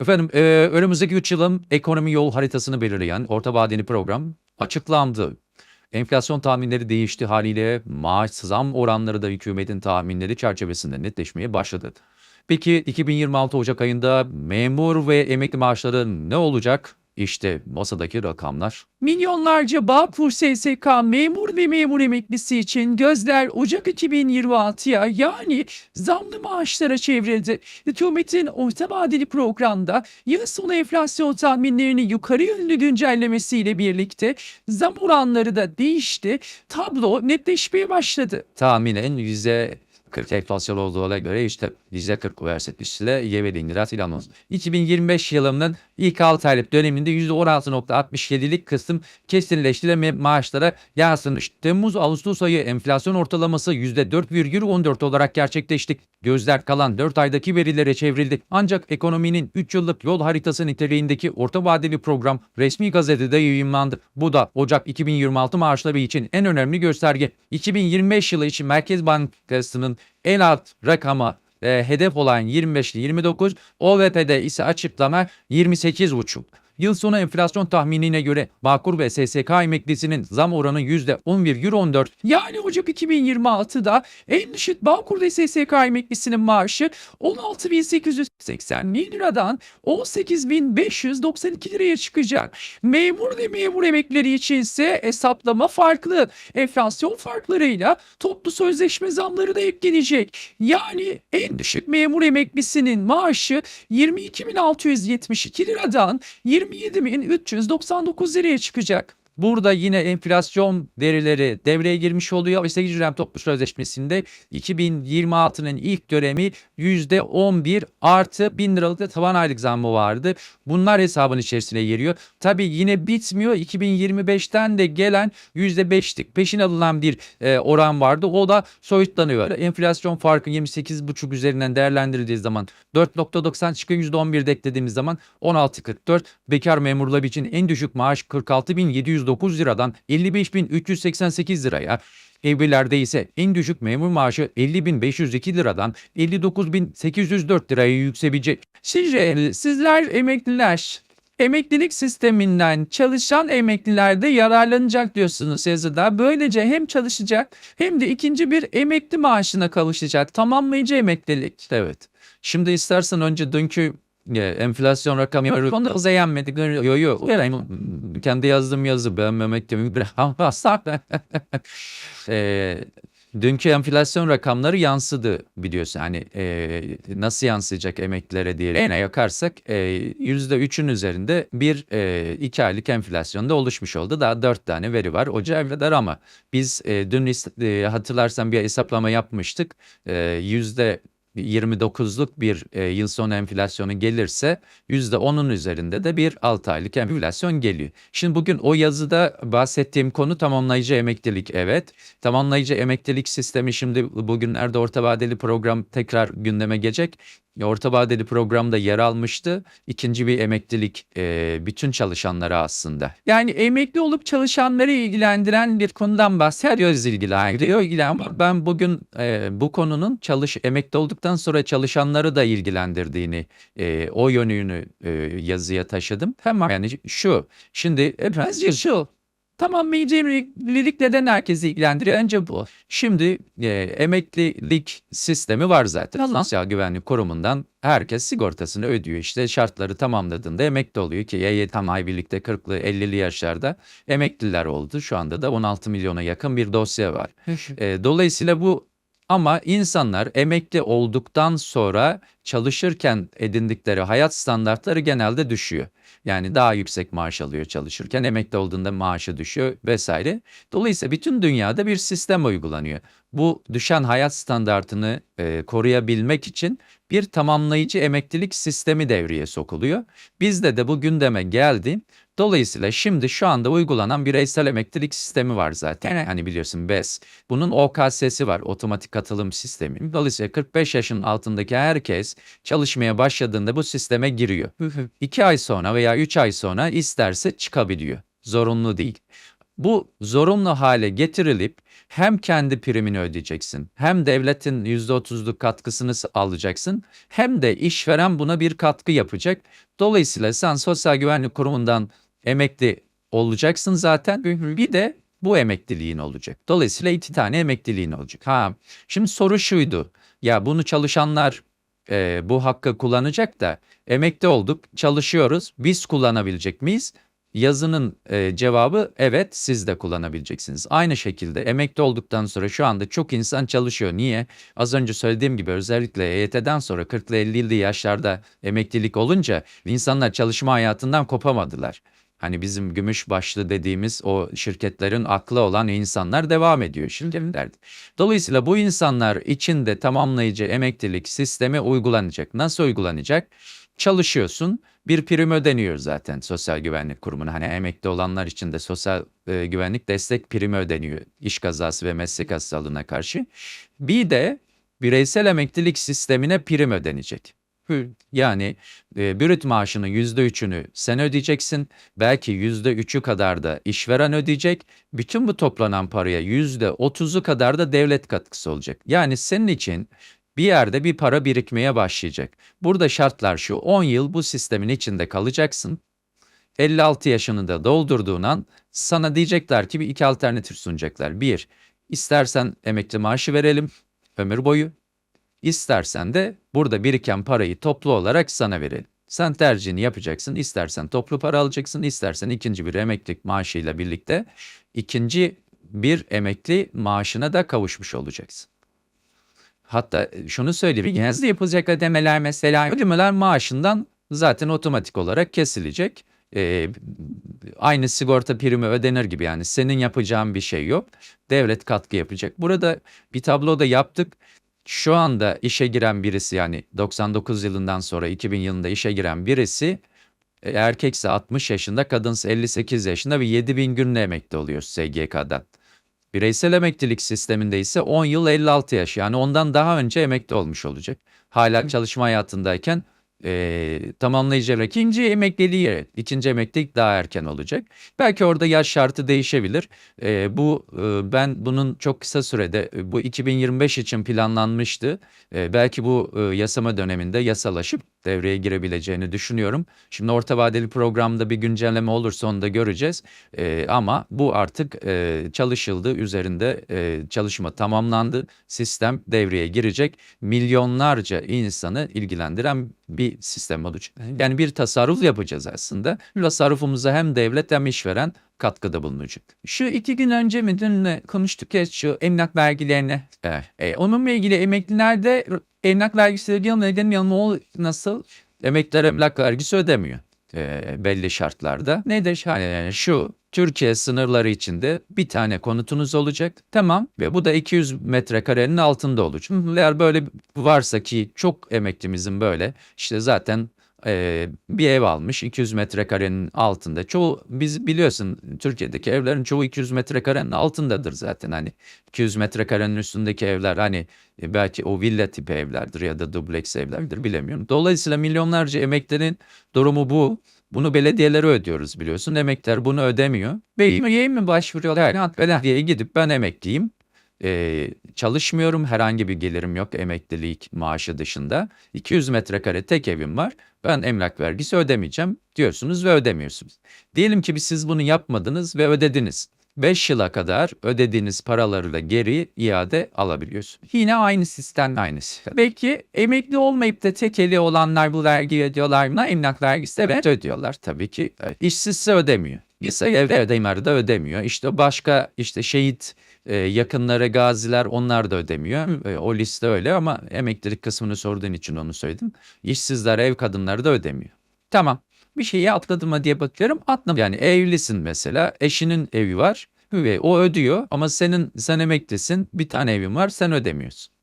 Efendim, eee, önümüzdeki 3 yılın ekonomi yol haritasını belirleyen orta vadeli program açıklandı. Enflasyon tahminleri değişti haliyle maaş zam oranları da hükümetin tahminleri çerçevesinde netleşmeye başladı. Peki 2026 Ocak ayında memur ve emekli maaşları ne olacak? İşte masadaki rakamlar. Milyonlarca Bağkur SSK memur ve memur emeklisi için gözler Ocak 2026'ya yani zamlı maaşlara çevrildi. Hükümetin orta vadeli programda yıl sonu enflasyon tahminlerini yukarı yönlü güncellemesiyle birlikte zam oranları da değişti. Tablo netleşmeye başladı. Tahminen yüzde 40 enflasyon olduğuna göre işte yüzde 40 versetmişle yeveli indirat ilan olsun. 2025 yılının ilk 6 aylık döneminde yüzde 16.67'lik kısım kesinleşti ve maaşlara yansımış. Temmuz-Ağustos ayı enflasyon ortalaması yüzde 4,14 olarak gerçekleşti. Gözler kalan 4 aydaki verilere çevrildi. Ancak ekonominin 3 yıllık yol haritası niteliğindeki orta vadeli program resmi gazetede yayınlandı. Bu da Ocak 2026 maaşları için en önemli gösterge. 2025 yılı için Merkez Bankası'nın en alt rakama e, hedef olan 25 ile 29, OVP'de ise açıklama 28,5. Yıl sonu enflasyon tahminine göre Bağkur ve SSK emeklisinin zam oranı %10,14. Yani Ocak 2026'da en düşük Bağkur ve SSK emeklisinin maaşı 16.880 liradan 18.592 liraya çıkacak. Memur ve memur emekleri için ise hesaplama farklı. Enflasyon farklarıyla toplu sözleşme zamları da eklenecek. Yani en düşük memur emeklisinin maaşı 22.672 liradan 27.399 liraya çıkacak. Burada yine enflasyon verileri devreye girmiş oluyor. ve 8 dönem toplu sözleşmesinde 2026'nın ilk dönemi %11 artı 1000 liralık da tavan aylık zammı vardı. Bunlar hesabın içerisine giriyor. Tabii yine bitmiyor. 2025'ten de gelen %5'lik peşin alınan bir e, oran vardı. O da soyutlanıyor. Enflasyon farkı 28,5 üzerinden değerlendirildiği zaman 4.90 çıkıyor %11 de eklediğimiz zaman 16.44. Bekar memurlar için en düşük maaş 46.709 liradan 55.388 liraya. Evlilerde ise en düşük memur maaşı 50.502 liradan 59.804 liraya yükselecek. Sizce sizler emekliler emeklilik sisteminden çalışan emekliler de yararlanacak diyorsunuz yazıda. Böylece hem çalışacak hem de ikinci bir emekli maaşına kavuşacak. Tamamlayıcı emeklilik. Evet. Şimdi istersen önce dünkü enflasyon rakamı onu uzayanmadık. Yo yo. Kendi yazdığım yazı beğenmemek de bir e, dünkü enflasyon rakamları yansıdı biliyorsun. Hani e, nasıl yansıyacak emeklilere diye ene yakarsak e, %3'ün üzerinde bir e, iki aylık enflasyonda oluşmuş oldu. Daha dört tane veri var. Ocağı kadar ama biz e, dün e, hatırlarsan bir hesaplama yapmıştık. Yüzde 29'luk bir e, yıl sonu enflasyonu gelirse %10'un üzerinde de bir 6 aylık enflasyon geliyor. Şimdi bugün o yazıda bahsettiğim konu tamamlayıcı emeklilik. Evet, tamamlayıcı emeklilik sistemi şimdi bugünlerde orta vadeli program tekrar gündeme gelecek. Orta vadeli programda yer almıştı. İkinci bir emeklilik e, bütün çalışanlara aslında. Yani emekli olup çalışanları ilgilendiren bir konudan bahsediyoruz ilgilendiriyor. ilgilen ben bugün e, bu konunun çalış emekli olduktan sonra çalışanları da ilgilendirdiğini e, o yönünü e, yazıya taşıdım. Hemen yani şu şimdi bence Şu tamamlayıcı emeklilik neden herkesi ilgilendiriyor? Önce bu. Şimdi e, emeklilik sistemi var zaten. Tamam. Sosyal Güvenlik Kurumu'ndan herkes sigortasını ödüyor. İşte şartları tamamladığında emekli oluyor ki ya tam ay birlikte 40'lı 50'li yaşlarda emekliler oldu. Şu anda da 16 milyona yakın bir dosya var. E, dolayısıyla bu ama insanlar emekli olduktan sonra çalışırken edindikleri hayat standartları genelde düşüyor. Yani daha yüksek maaş alıyor çalışırken, emekli olduğunda maaşı düşüyor vesaire. Dolayısıyla bütün dünyada bir sistem uygulanıyor. Bu düşen hayat standartını e, koruyabilmek için bir tamamlayıcı emeklilik sistemi devreye sokuluyor. Bizde de bu gündeme geldi. Dolayısıyla şimdi şu anda uygulanan bireysel emeklilik sistemi var zaten. Hani biliyorsun BES. Bunun OKS'si var, otomatik katılım sistemi. Dolayısıyla 45 yaşın altındaki herkes çalışmaya başladığında bu sisteme giriyor. 2 ay sonra veya 3 ay sonra isterse çıkabiliyor. Zorunlu değil. Bu zorunlu hale getirilip hem kendi primini ödeyeceksin, hem devletin %30'luk katkısını alacaksın, hem de işveren buna bir katkı yapacak. Dolayısıyla sen Sosyal Güvenlik Kurumu'ndan emekli olacaksın zaten. Bir de bu emekliliğin olacak. Dolayısıyla iki tane emekliliğin olacak. Ha, şimdi soru şuydu. Ya bunu çalışanlar e, bu hakkı kullanacak da emekli olduk, çalışıyoruz. Biz kullanabilecek miyiz? Yazının e, cevabı evet siz de kullanabileceksiniz. Aynı şekilde emekli olduktan sonra şu anda çok insan çalışıyor. Niye? Az önce söylediğim gibi özellikle EYT'den sonra 40'lı 50'li yaşlarda emeklilik olunca insanlar çalışma hayatından kopamadılar. Hani bizim gümüş başlı dediğimiz o şirketlerin aklı olan insanlar devam ediyor şimdi derdi. Dolayısıyla bu insanlar için de tamamlayıcı emeklilik sistemi uygulanacak. Nasıl uygulanacak? Çalışıyorsun, bir prim ödeniyor zaten Sosyal Güvenlik Kurumu'na. Hani emekli olanlar için de sosyal e, güvenlik destek primi ödeniyor iş kazası ve meslek hastalığına karşı. Bir de bireysel emeklilik sistemine prim ödenecek. Yani e, brüt maaşının %3'ünü sen ödeyeceksin. Belki %3'ü kadar da işveren ödeyecek. Bütün bu toplanan paraya %30'u kadar da devlet katkısı olacak. Yani senin için bir yerde bir para birikmeye başlayacak. Burada şartlar şu 10 yıl bu sistemin içinde kalacaksın. 56 yaşını da doldurduğun an sana diyecekler ki bir iki alternatif sunacaklar. Bir, istersen emekli maaşı verelim ömür boyu. İstersen de burada biriken parayı toplu olarak sana verelim. Sen tercihini yapacaksın. İstersen toplu para alacaksın, istersen ikinci bir emeklilik maaşıyla birlikte ikinci bir emekli maaşına da kavuşmuş olacaksın. Hatta şunu söyleyeyim. Yapılacak ödemeler mesela ödemeler maaşından zaten otomatik olarak kesilecek. Ee, aynı sigorta primi ödenir gibi yani senin yapacağın bir şey yok. Devlet katkı yapacak. Burada bir tablo da yaptık. Şu anda işe giren birisi yani 99 yılından sonra 2000 yılında işe giren birisi e, erkekse 60 yaşında, kadınsa 58 yaşında ve 7000 günle emekli oluyor SGK'dan. Bireysel emeklilik sisteminde ise 10 yıl 56 yaş yani ondan daha önce emekli olmuş olacak. Hala çalışma hayatındayken eee tamamlayıcı evrak emekliliği evet, ikinci emeklilik daha erken olacak. Belki orada yaş şartı değişebilir. Eee, bu eee, ben bunun çok kısa sürede e, bu 2025 için planlanmıştı. Eee, belki bu eee, yasama döneminde yasalaşıp devreye girebileceğini düşünüyorum. Şimdi orta vadeli programda bir güncelleme olursa onu da göreceğiz. Eee, ama bu artık eee, çalışıldı, üzerinde eee, çalışma tamamlandı. Sistem devreye girecek. Milyonlarca insanı ilgilendiren bir sistem olacak. Yani bir tasarruf yapacağız aslında. Tasarrufumuza hem devlet hem işveren katkıda bulunacak. Şu iki gün önce müdürle konuştuk ya şu emlak vergilerine. Evet. E, onunla ilgili emeklilerde emlak vergisi ödemiyor mu o nasıl? Emekliler emlak vergisi ödemiyor eee, belli şartlarda. Nedir? Ha, Yani şu Türkiye sınırları içinde bir tane konutunuz olacak Tamam. ve bu da 200 metrekarenin altında olacak. Eğer böyle varsa ki çok emeklimizin böyle işte zaten eee, bir ev almış 200 metrekarenin altında. Çoğu biz biliyorsun Türkiye'deki evlerin çoğu 200 metrekarenin altındadır zaten hani 200 metrekarenin üstündeki evler hani e, belki o villa tipi evlerdir ya da dubleks evlerdir bilemiyorum. Dolayısıyla milyonlarca emeklerin durumu bu. Bunu belediyelere ödüyoruz biliyorsun. Emekler bunu ödemiyor. Belediyeye mi başvuruyorlar? Evet, belediyeye gidip ben emekliyim. Ee, çalışmıyorum. Herhangi bir gelirim yok emeklilik maaşı dışında. 200 metrekare tek evim var. Ben emlak vergisi ödemeyeceğim diyorsunuz ve ödemiyorsunuz. Diyelim ki siz bunu yapmadınız ve ödediniz. 5 yıla kadar ödediğiniz paraları da geri iade alabiliyorsunuz. Yine aynı sistem. Aynısı. Belki emekli olmayıp da tekeli olanlar bu vergi ödüyorlar mı? Emlak vergisi evet. Evet ödüyorlar tabii ki. Evet. İşsizse ödemiyor. İşse evde ödemeleri de ödemiyor. İşte başka işte şehit e, yakınları, gaziler onlar da ödemiyor. E, o liste öyle ama emeklilik kısmını sorduğun için onu söyledim. İşsizler, ev kadınları da ödemiyor. Tamam. Bir şeyi atladım mı diye bakıyorum. Atladım. Yani evlisin mesela, eşinin evi var ve o ödüyor ama senin sen emeklisin, bir tane evin var, sen ödemiyorsun.